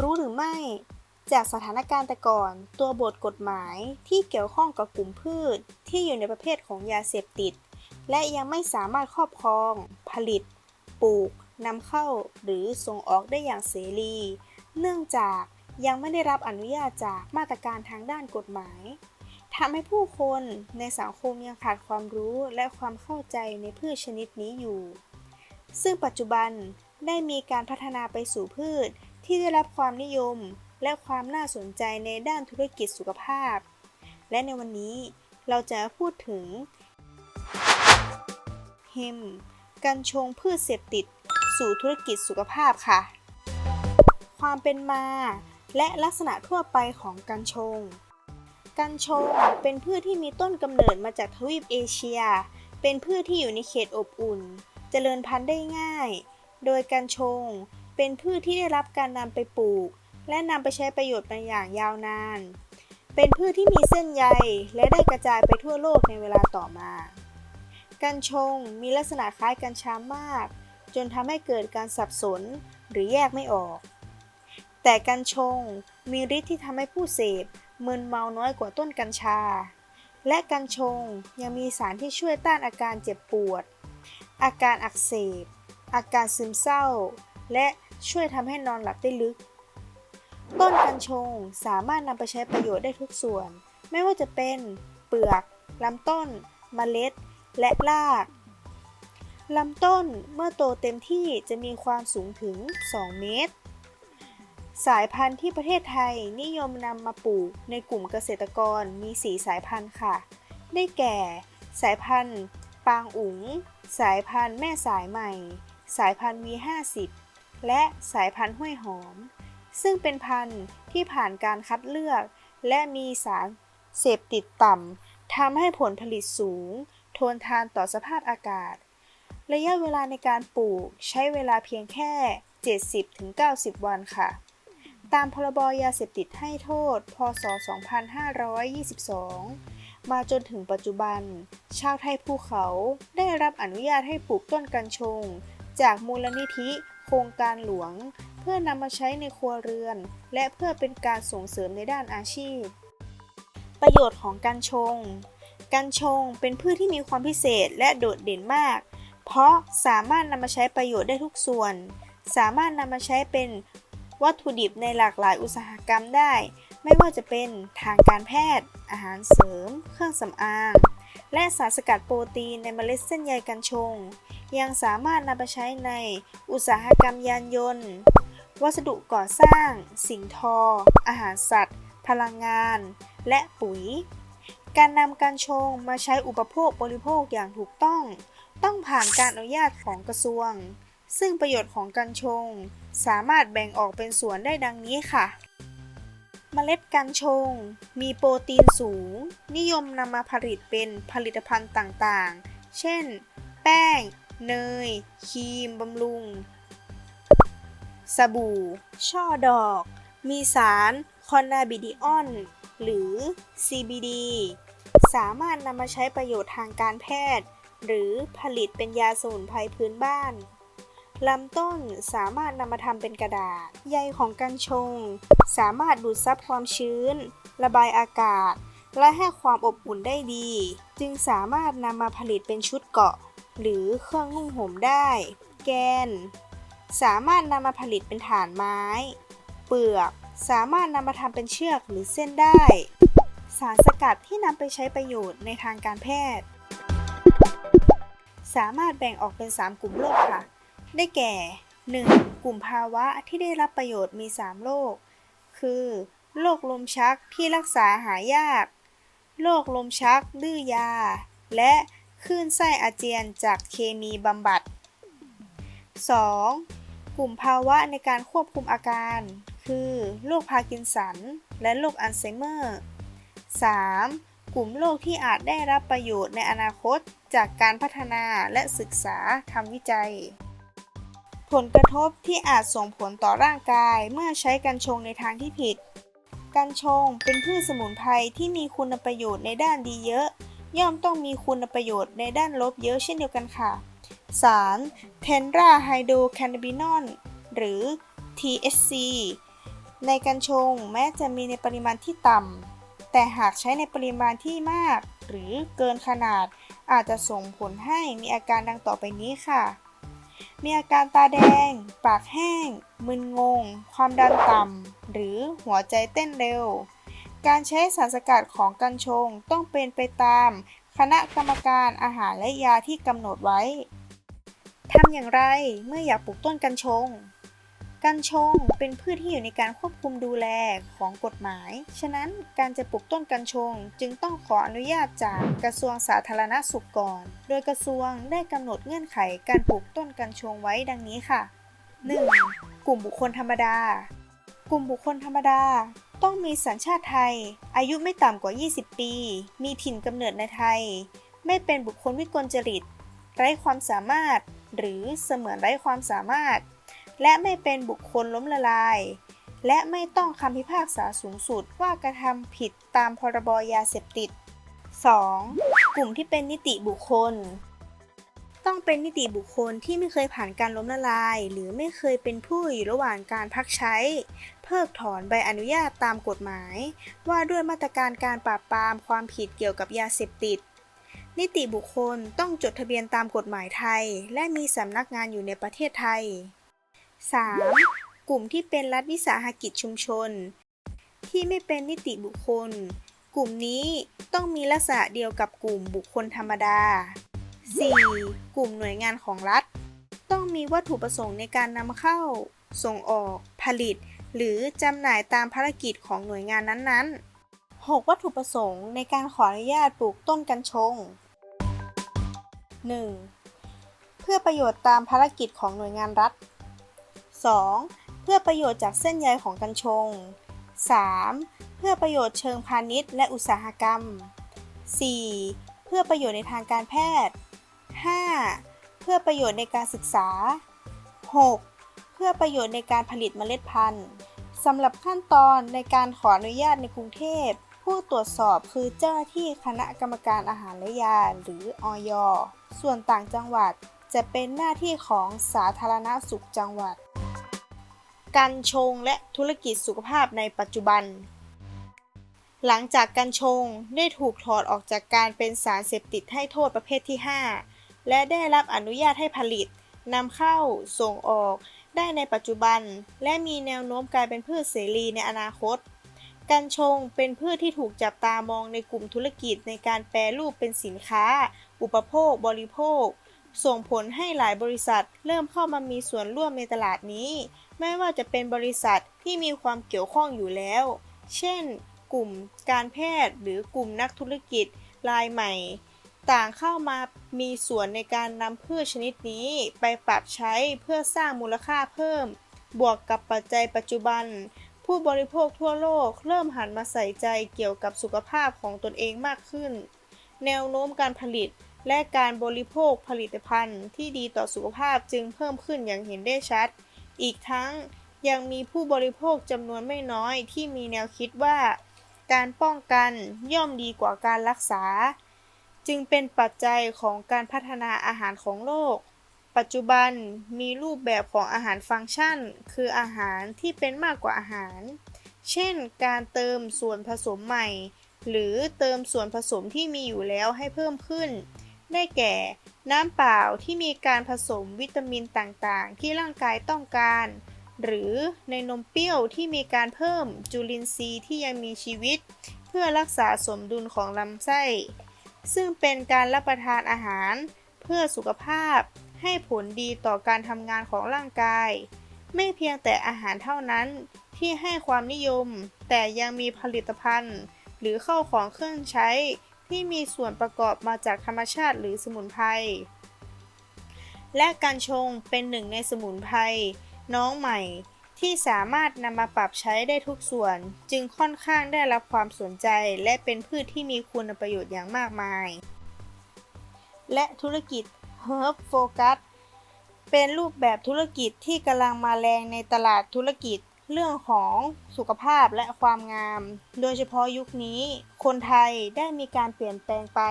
รู้หรือไม่ จากสถานการณ์แต่ก่อน ตัวบทกฎหมายที่เกี่ยวข้องกับกลุ่มพืช ที่อยู่ในประเภทของยาเสพติด และยังไม่สามารถครอบครอง ผลิต ปลูกนำเข้าหรือส่งออกได้อย่างเสรี เนื่องจากยังไม่ได้รับอนุญาตจากมาตรการทางด้านกฎหมายทำให้ผู้คนในสังคมยังขาดความรู้และความเข้าใจในพืชชนิดนี้อยู่ ซึ่งปัจจุบันได้มีการพัฒนาไปสู่พืช ที่ได้รับความนิยมและความน่าสนใจในด้านธุรกิจสุขภาพ และในวันนี้เราจะพูดถึงเฮมกัญชงพืชเสพติดสู่ธุรกิจสุขภาพค่ะ ความเป็นมาและลักษณะทั่วไปของกัญชง กัญชงเป็นพืชที่มีต้นกำเนิดมาจากทวีปเอเชีย เป็นพืชที่อยู่ในเขตอบอุ่นเจริญพันธุ์ได้ง่าย โดยกัญชง เป็นพืชที่ได้รับการนำไปปลูก และนำไปใช้ประโยชน์มาอย่างยาวนาน เป็นพืชที่มีเส้นใยและได้กระจายไปทั่วโลกในเวลาต่อมา กัญชงมีลักษณะคล้ายกัญชามาก จนทำให้เกิดการสับสนหรือแยกไม่ออก แต่กัญชงมีฤทธิ์ที่ทำให้ผู้เสพมึนเมาน้อยกว่าต้นกัญชา และกัญชงยังมีสารที่ช่วยต้านอาการเจ็บปวด อาการอักเสบ อาการซึมเศร้า และ ช่วยทำให้นอนหลับได้ลึก ต้นกัญชงสามารถนำไปใช้ประโยชน์ได้ทุกส่วน ไม่ว่าจะเป็น เปลือกลำต้นเมล็ด และรากลำต้นเมื่อโตเต็มที่จะมีความสูงถึง 2 เมตร สายพันธุ์ที่ประเทศไทยนิยมนำมาปลูกในกลุ่มเกษตรกรมี 4 สายพันธุ์ค่ะ ได้แก่ สายพันธุ์ ปางอุ๋ง สายพันธุ์แม่สายใหม่ สายพันธุ์ V50 และสายพันธุ์ห้วยหอม ซึ่งเป็นพันธุ์ที่ผ่านการคัดเลือก และมีสารเสพติดต่ำทำให้ผลผลิตสูง ทนทานต่อสภาพอากาศ ระยะเวลาในการปลูกใช้เวลาเพียงแค่ 70-90 วันค่ะ ตามพรบยาเสพติดให้โทษ พศ 2522มาจนถึงปัจจุบัน ชาวไทยภูเขาได้รับอนุญาตให้ปลูกต้นกัญชง จากมูลนิธิ โครงการหลวง เพื่อนำมาใช้ในครัวเรือน และเพื่อเป็นการส่งเสริมในด้านอาชีพ ประโยชน์ของกัญชง กัญชงเป็นพืชที่มีความพิเศษและโดดเด่นมาก เพราะสามารถนำมาใช้ประโยชน์ได้ทุกส่วน สามารถนำมาใช้เป็นวัตถุดิบในหลากหลายอุตสาหกรรมได้ ไม่ว่าจะเป็นทางการแพทย์ อาหารเสริม เครื่องสำอาง และสารสกัดโปรตีนในเมล็ดเส้นใยกัญชง ยังสามารถนำไปใช้ในอุตสาหกรรมยานยนต์ วัสดุก่อสร้าง สิ่งทอ อาหารสัตว์ พลังงาน และปุ๋ย การนำกัญชงมาใช้อุปโภคบริโภคอย่างถูกต้อง ต้องผ่านการอนุญาตของกระทรวง ซึ่งประโยชน์ของกัญชง สามารถแบ่งออกเป็นส่วนได้ดังนี้ค่ะเมล็ดกัญชง มีโปรตีนสูง นิยมนำมาผลิตเป็นผลิตภัณฑ์ต่างๆ เช่น แป้ง เนยครีมบำรุง สบู่ ช่อดอก มีสารคอนนาบิดิออน หรือ CBD สามารถนำมาใช้ประโยชน์ทางการแพทย์ หรือผลิตเป็นยาสมุนไพรพื้นบ้านลำต้นสามารถนำมาทำเป็นกระดาษ ใยของกัญชง สามารถดูดซับความชื้น ระบายอากาศ และให้ความอบอุ่นได้ดี จึงสามารถนำมาผลิตเป็นชุดเกาะ หรือเครื่องนุ่งห่มได้ แกน สามารถนำมาผลิตเป็นฐานไม้ เปลือก สามารถนำมาทำเป็นเชือกหรือเส้นได้ สารสกัดที่นำไปใช้ประโยชน์ในทางการแพทย์ สามารถแบ่งออกเป็น 3 กลุ่มโรคค่ะ ได้แก่ 1. กลุ่มภาวะที่ได้รับประโยชน์มี 3 โรค คือโรคลมชักที่รักษาหายาก โรคลมชักดื้อยา และ คลื่นไส้อาเจียนจากเคมีบำบัด 2. กลุ่มภาวะในการควบคุมอาการ คือโรคพาร์กินสัน และโรคอัลไซเมอร์ 3. กลุ่มโรคที่อาจได้รับประโยชน์ในอนาคตจากการพัฒนาและศึกษาทำวิจัย ผลกระทบที่อาจส่งผลต่อร่างกายเมื่อใช้กัญชงในทางที่ผิด กัญชงเป็นพืชสมุนไพรที่มีคุณประโยชน์ในด้านดีเยอะ ย่อมต้องมีคุณประโยชน์ในด้านลบเยอะเช่นเดียวกันค่ะ สารเทนราไฮโดรแคนนาบินอลหรือ THC ในกัญชงแม้จะมีในปริมาณที่ต่ำ แต่หากใช้ในปริมาณที่มาก หรือเกินขนาดอาจจะส่งผลให้มีอาการดังต่อไปนี้ค่ะ มีอาการตาแดง ปากแห้ง มึนงง ความดันต่ำ หรือหัวใจเต้นเร็ว การใช้สารสกัดของกัญชงต้องเป็นไปตาม คณะกรรมการอาหารและยาที่กำหนดไว้ ทำอย่างไรเมื่ออยากปลูกต้นกัญชง กัญชงเป็นพืชที่อยู่ในการควบคุมดูแลของกฎหมาย ฉะนั้นการจะปลูกต้นกัญชงจึงต้องขออนุญาตจากกระทรวงสาธารณสุขก่อน โดยกระทรวงได้กำหนดเงื่อนไขการปลูกต้นกัญชงไว้ดังนี้ค่ะ 1. กลุ่มบุคคลธรรมดากลุ่มบุคคลธรรมดา ต้องมีสัญชาติไทย อายุไม่ต่ำกว่า 20 ปี มีถิ่นกำเนิดในไทย ไม่เป็นบุคคลวิกลจริต ไร้ความสามารถ หรือเสมือนไร้ความสามารถ และไม่เป็นบุคคลล้มละลาย และไม่ต้องคำพิพากษาสูงสุดว่ากระทำผิดตามพรบยาเสพติด 2. กลุ่มที่เป็นนิติบุคคล ต้องเป็นนิติบุคคลที่ไม่เคยผ่านการล้มละลาย หรือไม่เคยเป็นผู้อยู่ระหว่างการพักใช้ เพิกถอนใบอนุญาตตามกฎหมาย ว่าด้วยมาตรการการปราบปรามความผิดเกี่ยวกับยาเสพติด นิติบุคคลต้องจดทะเบียนตามกฎหมายไทย และมีสำนักงานอยู่ในประเทศไทย 3. กลุ่มที่เป็นรัฐวิสาหกิจชุมชน ที่ไม่เป็นนิติบุคคล กลุ่มนี้ต้องมีลักษณะเดียวกับกลุ่มบุคคลธรรมดา 4. กลุ่มหน่วยงานของรัฐ ต้องมีวัตถุประสงค์ในการนำเข้า ส่งออก ผลิต หรือจำหน่ายตามภารกิจของหน่วยงานนั้นๆ 6. วัตถุประสงค์ในการขออนุญาตปลูกต้นกัญชง 1. เพื่อประโยชน์ตามภารกิจของหน่วยงานรัฐ 2. เพื่อประโยชน์จากเส้นใยของกัญชง 3. เพื่อประโยชน์เชิงพาณิชย์และอุตสาหกรรม 4. เพื่อประโยชน์ในทางการแพทย์ 5. เพื่อประโยชน์ในการศึกษา 6. เพื่อประโยชน์ในการผลิตเมล็ดพันธุ์สำหรับขั้นตอนในการขออนุญาตในกรุงเทพ ผู้ตรวจสอบคือเจ้าหน้าที่คณะกรรมการอาหารและยา หรืออยส่วนต่างจังหวัดจะเป็นหน้าที่ของสาธารณสุขจังหวัดกัญชงและธุรกิจสุขภาพในปัจจุบัน หลังจากกัญชงได้ถูกถอดออกจากการเป็นสารเสพติดให้โทษประเภทที่ 5 และได้รับอนุญาตให้ผลิตนำเข้าส่งออกได้ในปัจจุบัน และมีแนวโน้มกลายเป็นพืชเสรีในอนาคต กัญชงเป็นพืชที่ถูกจับตามองในกลุ่มธุรกิจในการแปรรูปเป็นสินค้า อุปโภค บริโภค ส่งผลให้หลายบริษัท เริ่มเข้ามามีส่วนร่วมในตลาดนี้ ไม่ว่าจะเป็นบริษัทที่มีความเกี่ยวข้องอยู่แล้ว เช่น กลุ่มการแพทย์หรือกลุ่มนักธุรกิจรายใหม่ ต่างเข้ามามีส่วนในการนำพืชชนิดนี้ไปปรับใช้เพื่อสร้างมูลค่าเพิ่ม บวกกับปัจจัยปัจจุบัน ผู้บริโภคทั่วโลกเริ่มหันมาใส่ใจเกี่ยวกับสุขภาพของตนเองมากขึ้น แนวโน้มการผลิตและการบริโภคผลิตภัณฑ์ที่ดีต่อสุขภาพจึงเพิ่มขึ้นอย่างเห็นได้ชัด อีกทั้งยังมีผู้บริโภคจำนวนไม่น้อยที่มีแนวคิดว่า การป้องกันย่อมดีกว่าการรักษา จึงเป็นปัจจัยของการพัฒนาอาหารของโลก ปัจจุบันมีรูปแบบของอาหารฟังก์ชัน คืออาหารที่เป็นมากกว่าอาหาร เช่น การเติมส่วนผสมใหม่ หรือเติมส่วนผสมที่มีอยู่แล้วให้เพิ่มขึ้น ได้แก่น้ำเปล่าที่มีการผสมวิตามินต่างๆ ที่ร่างกายต้องการ หรือในนมเปรี้ยวที่มีการเพิ่มจุลินทรีย์ที่ยังมีชีวิต เพื่อรักษาสมดุลของลำไส้ ซึ่งเป็นการรับประทานอาหาร เพื่อสุขภาพ ให้ผลดีต่อการทำงานของร่างกาย ไม่เพียงแต่อาหารเท่านั้นที่ให้ความนิยม แต่ยังมีผลิตภัณฑ์ หรือเข้าของเครื่องใช้ ที่มีส่วนประกอบมาจากธรรมชาติหรือสมุนไพรและกัญชงเป็นหนึ่งในสมุนไพรน้องใหม่ ที่สามารถนำมาปรับใช้ได้ทุกส่วน จึงค่อนข้างได้รับความสนใจ และเป็นพืชที่มีคุณประโยชน์อย่างมากมาย และธุรกิจ Herb Focus เป็นรูปแบบธุรกิจที่กำลังมาแรงในตลาดธุรกิจเรื่องของสุขภาพและความงาม โดยเฉพาะยุคนี้ คนไทยได้มีการเปลี่ยนแปลงไป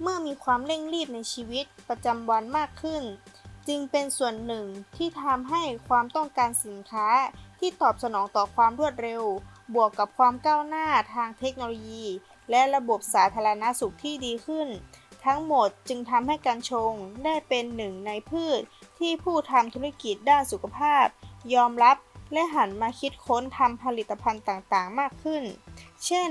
เมื่อมีความเร่งรีบในชีวิตประจำวันมากขึ้น จึงเป็นส่วนหนึ่งที่ทำให้ความต้องการสินค้าที่ตอบสนองต่อความรวดเร็ว บวกกับความก้าวหน้าทางเทคโนโลยี และระบบสาธารณสุขที่ดีขึ้น ทั้งหมดจึงทำให้กัญชงได้เป็นหนึ่งในพืช ที่ผู้ทำธุรกิจด้านสุขภาพ ยอมรับและหันมาคิดค้นทำผลิตภัณฑ์ต่างๆ มากขึ้น เช่น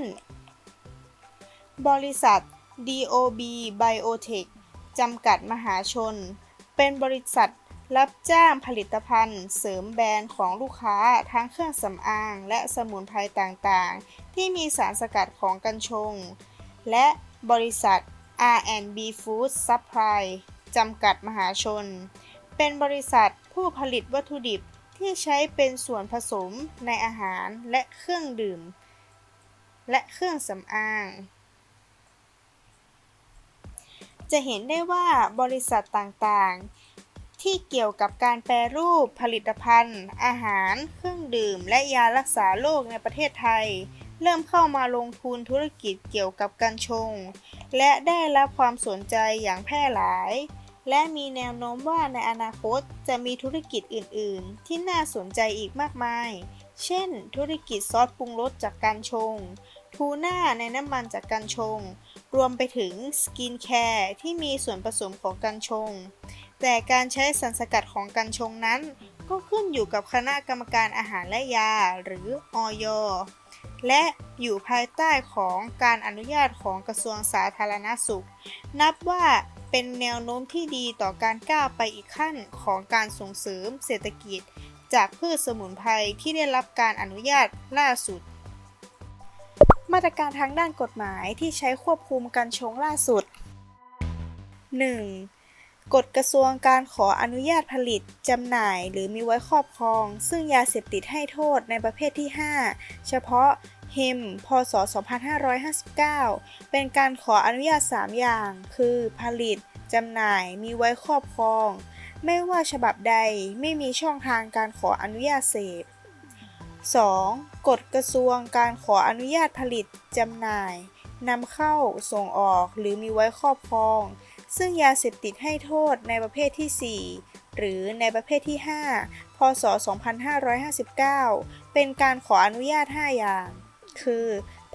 บริษัท DOB Biotech จำกัดมหาชน เป็นบริษัทรับจ้างผลิตภัณฑ์ เสริมแบรนด์ของลูกค้าทั้งเครื่องสำอาง และสมุนไพรต่างๆ ที่มีสารสกัดของกัญชง และบริษัท R&B Food Supply จำกัดมหาชน เป็นบริษัทผู้ผลิตวัตถุดิบที่ใช้เป็นส่วนผสมในอาหารและเครื่องดื่ม และเครื่องสำอาง จะเห็นได้ว่าบริษัทต่างๆ ที่เกี่ยวกับการแปรรูปผลิตภัณฑ์ อาหาร เครื่องดื่ม และยารักษาโรคในประเทศไทย เริ่มเข้ามาลงทุนธุรกิจเกี่ยวกับกัญชง และได้รับความสนใจอย่างแพร่หลาย และมีแนวโน้มว่าในอนาคตจะมีธุรกิจอื่น ๆ ที่น่าสนใจอีกมากมาย เช่น ธุรกิจซอสปรุงรสจากกัญชงทูน่าในน้ำมันจากกัญชง รวมไปถึงสกินแคร์ที่มีส่วนผสมของกัญชง แต่การใช้สารสกัดของกัญชงนั้น ก็ขึ้นอยู่กับคณะกรรมการอาหารและยาหรืออยและอยู่ภายใต้ของการอนุญาตของกระทรวงสาธารณสุข นับว่าเป็นแนวโน้มที่ดีต่อการก้าวไปอีกขั้นของการส่งเสริมเศรษฐกิจ จากพืชสมุนไพรที่ได้รับการอนุญาตล่าสุด มาตรการทางด้านกฎหมายที่ใช้ควบคุมการชงล่าสุด 1. กฎกระทรวงการขออนุญาตผลิต จำหน่ายหรือมีไว้ครอบครอง ซึ่งยาเสพติดให้โทษในประเภทที่ 5 เฉพาะเฮมพศ 2559 เป็นการขออนุญาต 3 อย่าง คือผลิต จำหน่าย มีไว้ครอบครอง ไม่ว่าฉบับใดไม่มีช่องทางการขออนุญาตเสพ 2. กฎกระทรวงการขออนุญาตผลิตจำหน่ายนำเข้าส่งออกหรือมีไว้ครอบครอง ซึ่งยาเสพติดให้โทษในประเภทที่ 4 หรือในประเภทที่ 5 พศ 2559 เป็นการขออนุญาต 5 อย่าง คือ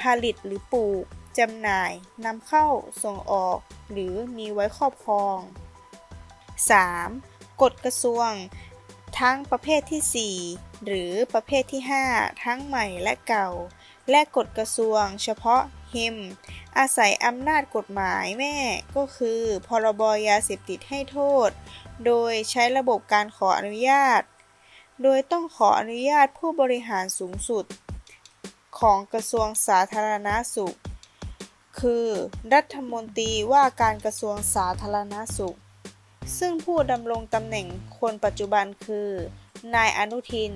ผลิตหรือปลูกจำหน่ายนำเข้าส่งออก หรือมีไว้ครอบครอง 3. กฎกระทรวง ทั้งประเภทที่ 4 หรือประเภทที่ 5 ทั้งใหม่และเก่า และกฎกระทรวง เฉพาะเฮมอาศัยอำนาจกฎหมายแม่ก็คือ พรบยาเสพติดให้โทษ โดยใช้ระบบการขออนุญาต โดยต้องขออนุญาตผู้บริหารสูงสุด ของกระทรวงสาธารณาสุข คือ รัฐมนตรีว่าการกระทรวงสาธารณาสุข ซึ่งผู้ดำรงตำแหน่งคนปัจจุบันคือ นายอนุทิน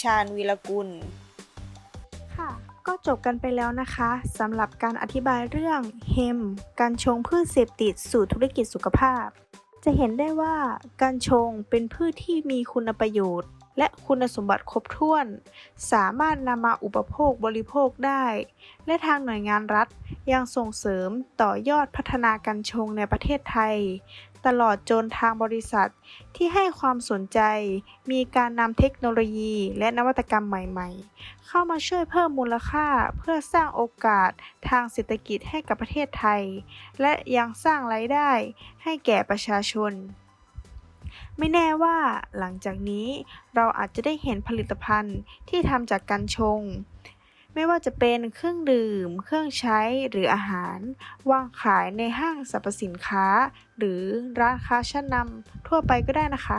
ชาญวีรกุล ค่ะ ก็จบกันไปแล้วนะคะสำหรับการอธิบายเรื่องเฮมการชงพืชเสพติดสู่ธุรกิจสุขภาพ จะเห็นได้ว่าการชงเป็นพืชที่มีคุณประโยชน์ และคุณสมบัติครบถ้วน สามารถนำมาอุปโภคบริโภคได้ และทางหน่วยงานรัฐยังส่งเสริมต่อยอดพัฒนาการชงในประเทศไทย ตลอดจนทางบริษัทที่ให้ความสนใจ มีการนำเทคโนโลยีและนวัตกรรมใหม่ๆ เข้ามาช่วยเพิ่มมูลค่าเพื่อสร้างโอกาสทางเศรษฐกิจให้กับประเทศไทย และยังสร้างรายได้ให้แก่ประชาชน ไม่แน่ว่าหลังจากนี้เราอาจจะได้เห็นผลิตภัณฑ์ที่ทำจากกัญชง ไม่ว่าจะเป็นเครื่องดื่ม เครื่องใช้หรืออาหาร วางขายในห้างสรรพสินค้า หรือร้านค้าชั้นนำทั่วไปก็ได้นะคะ